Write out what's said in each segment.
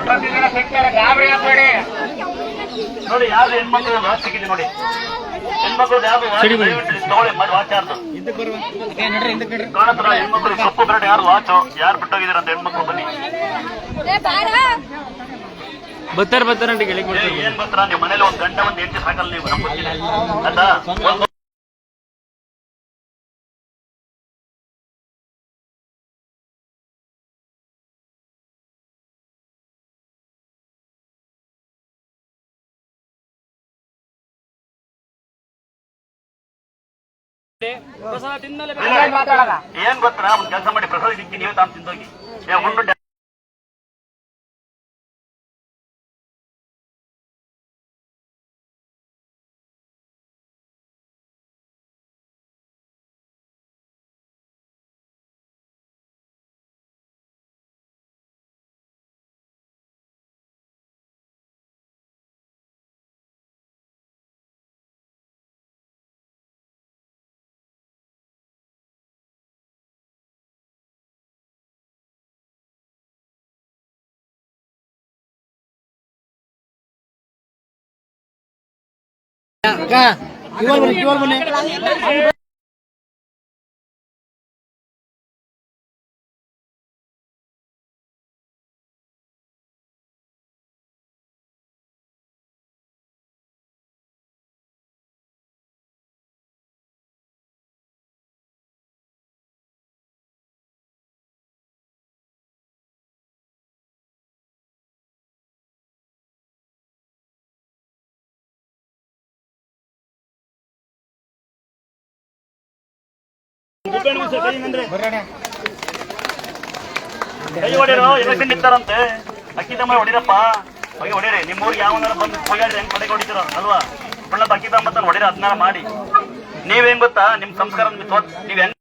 ಪ್ರತಿದಿನ ಸಿಗ್ತಾರೆ ಗಾಬರಿ ಆಗ್ಬೇಡಿ. ನೋಡಿ ಯಾವ್ದು ಹೆಣ್ಮಕ್ಳು ವಾಚ್ ಸಿಕ್ಕಿದೆ ನೋಡಿ. ಹೆಣ್ಮಕ್ಳು ಯಾವ್ದು watch ದಯವಿಟ್ಟು ತಗೊಳ್ಳಿ ಮಾಡಿ ವಾಚ್ ಯಾರ್ದು? ಕಾಣತ್ರ ಹೆಣ್ಮಕ್ಳು ಕಪ್ಪು ಕರಡಿ ಯಾರು ವಾಚ್ ಯಾರು ಬಿಟ್ಟೋಗಿದಾರ ಅಂತ ಹೆಣ್ಮಕ್ಳು ಬನ್ನಿ. ಬರ್ತಾರೆ ಬರ್ತಾರೆ ಏನ್ ಬತ್ತಾರ ನೀವು ಮನೇಲಿ ಒಂದ್ ಗಂಟೆ ಒಂದ್ ಎಂಟು ಸಾಕಲ್ಲ ನೀವು ನಮ್ಮ ಗೊತ್ತಿದೆ ಪ್ರಸಾದ ತಿನ್ನಲೇ ಏನ್ ಗೊತ್ತಾ ಕೆಲಸ ಮಾಡಿ ಪ್ರಸಾದ ಸಿಕ್ಕಿ ನೀವು ತಾನು ತಿಂದೋಗಿ. কি বলব কি বলব ಕೈ ಹೊಡಿರೋ ಎಲೆಕ್ಷನ್ ನಿಂತಾರಂತೆ. ಅಕ್ಕಿ ತಮ್ಮ ಹೊಡಿರಪ್ಪ. ಹೋಗಿ ಹೊಡೀರಿ. ನಿಮ್ಮ ಊರಿಗೆ ಯಾವನಾರ ಬಂದು ಹೋಗಾಡ್ರಿ ಹೆಂಗ್ ಪಡೆಗೆ ಹೊಡಿತೀರೋ ಅಲ್ವಾ? ಒಳ್ಳೆ ಅಕ್ಕಿ ತಮ್ಮ ಹೊಡಿರ ಅದ್ನ ಮಾಡಿ. ನೀವೇನ್ ಗೊತ್ತಾ? ನಿಮ್ ಸಂಸ್ಕಾರ ನೀವ್ ಹೆಂಗ್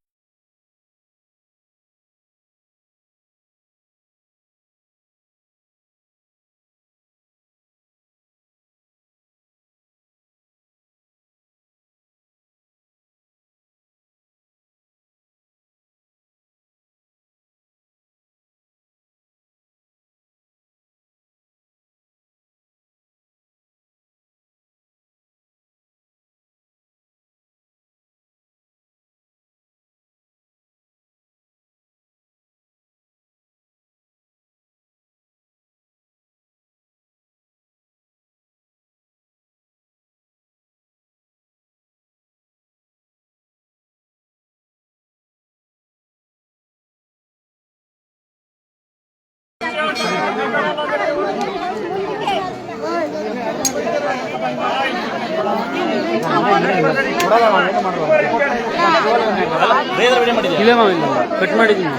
ಇಲ್ಲ ಮಾವಿಲ್ಲ ಕಟ್ ಮಾಡಿದ್ದೀನಿ.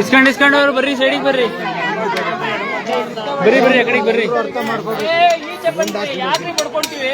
ಇಸ್ಕೊಂಡು ಇಸ್ಕೊಂಡು ಅವ್ರು, ಬರ್ರಿ ಸೈಡಿಗೆ ಬರ್ರಿ. ಬರ್ರಿ ಬರ್ರಿ, ಆ ಕಡೆಗೆ ಬರ್ರಿ. ಪಡ್ಕೊಂತೀವಿ?